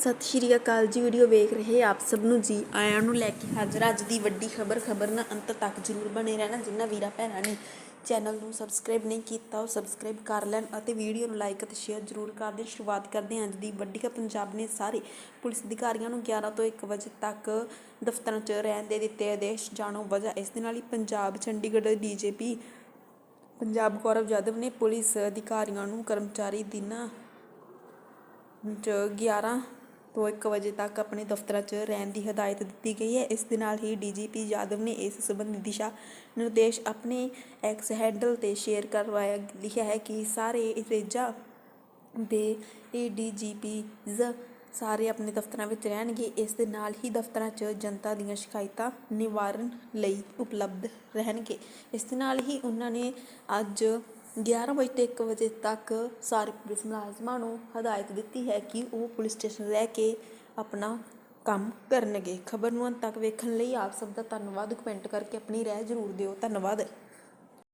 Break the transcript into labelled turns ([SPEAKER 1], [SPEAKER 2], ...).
[SPEAKER 1] ਸਤਿ ਸ਼੍ਰੀ ਅਕਾਲ ਜੀ, ਵੀਡੀਓ ਵੇਖ ਰਹੇ ਆਪ ਸਭ ਨੂੰ ਜੀ। ਆਇਆਂ ਨੂੰ ਲੈ ਕੇ ਹਾਜ਼ਰ ਅੱਜ ਦੀ ਵੱਡੀ ਖਬਰ। ਖਬਰ ਨਾਲ ਅੰਤ ਤੱਕ ਜ਼ਰੂਰ ਬਣੇ ਰਹਿਣਾ, ਜਿਨ੍ਹਾਂ ਵੀਰਾਂ ਭੈਣਾਂ ਨੇ ਚੈਨਲ ਨੂੰ ਸਬਸਕ੍ਰਾਈਬ ਨਹੀਂ ਕੀਤਾ, ਉਹ ਸਬਸਕ੍ਰਾਈਬ ਕਰ ਲੈਣ ਅਤੇ ਵੀਡੀਓ ਨੂੰ ਲਾਈਕ ਅਤੇ ਸ਼ੇਅਰ ਜ਼ਰੂਰ ਕਰ ਦੇਣ। ਸ਼ੁਰੂਆਤ ਕਰਦੇ ਹਾਂ ਅੱਜ ਦੀ ਵੱਡੀ ਖਬਰ। ਪੰਜਾਬ ਨੇ ਸਾਰੇ ਪੁਲਿਸ ਅਧਿਕਾਰੀਆਂ ਨੂੰ 11 ਤੋਂ 1 ਵਜੇ ਤੱਕ ਦਫ਼ਤਰਾਂ 'ਚ ਰਹਿਣ ਦੇ ਦਿੱਤੇ ਆਦੇਸ਼। ਜਾਣੋ ਵਜ੍ਹਾ, ਇਸ ਦੇ ਨਾਲ ਹੀ ਪੰਜਾਬ, ਚੰਡੀਗੜ੍ਹ ਦੇ ਡੀਜੀਪੀ ਪੰਜਾਬ ਗੌਰਵ ਯਾਦਵ ਨੇ ਪੁਲਿਸ ਅਧਿਕਾਰੀਆਂ ਨੂੰ ਕਰਮਚਾਰੀ ਦਿਨਾਂ ਚ 11 ਤੋਂ 1 ਵਜੇ ਤੱਕ ਆਪਣੇ ਦਫ਼ਤਰਾਂ 'ਚ ਰਹਿਣ ਦੀ ਹਦਾਇਤ ਦਿੱਤੀ ਗਈ ਹੈ। ਇਸ ਦੇ ਨਾਲ ਹੀ ਡੀਜੀਪੀ ਯਾਦਵ ਨੇ ਇਸ ਸੰਬੰਧੀ ਦਿਸ਼ਾ ਨਿਰਦੇਸ਼ ਆਪਣੇ ਐਕਸ ਹੈਂਡਲ ਤੇ ਸ਼ੇਅਰ ਕਰਵਾਇਆ, ਲਿਖਿਆ ਹੈ ਕਿ ਸਾਰੇ ਰੇਜਾ ਦੇ ਏਡੀਜੀਪੀਜ਼ ਸਾਰੇ ਆਪਣੇ ਦਫ਼ਤਰਾਂ ਵਿੱਚ ਰਹਿਣਗੇ। ਇਸ ਦੇ ਨਾਲ ਹੀ ਦਫ਼ਤਰਾਂ 'ਚ ਜਨਤਾ ਦੀਆਂ ਸ਼ਿਕਾਇਤਾਂ ਨਿਵਾਰਨ ਲਈ ਉਪਲਬਧ ਰਹਿਣਗੇ। ਇਸ ਦੇ ਨਾਲ ਹੀ ਉਹਨਾਂ ਨੇ ਅੱਜ 11 ਵਜੇ ਤੋਂ 1 ਵਜੇ ਤੱਕ ਸਾਰੇ ਪੁਲਿਸ ਮੁਲਾਜ਼ਮਾਂ ਨੂੰ ਹਦਾਇਤ ਦਿੱਤੀ ਹੈ ਕਿ ਉਹ ਪੁਲਿਸ ਸਟੇਸ਼ਨ ਰਹਿ ਕੇ ਆਪਣਾ ਕੰਮ ਕਰਨਗੇ। ਖਬਰ ਨੂੰ ਅੰਤ ਤੱਕ ਵੇਖਣ ਲਈ ਆਪ ਸਭ ਦਾ ਧੰਨਵਾਦ। ਕਮੈਂਟ ਕਰਕੇ ਆਪਣੀ ਰਾਏ ਜ਼ਰੂਰ ਦਿਓ। ਧੰਨਵਾਦ।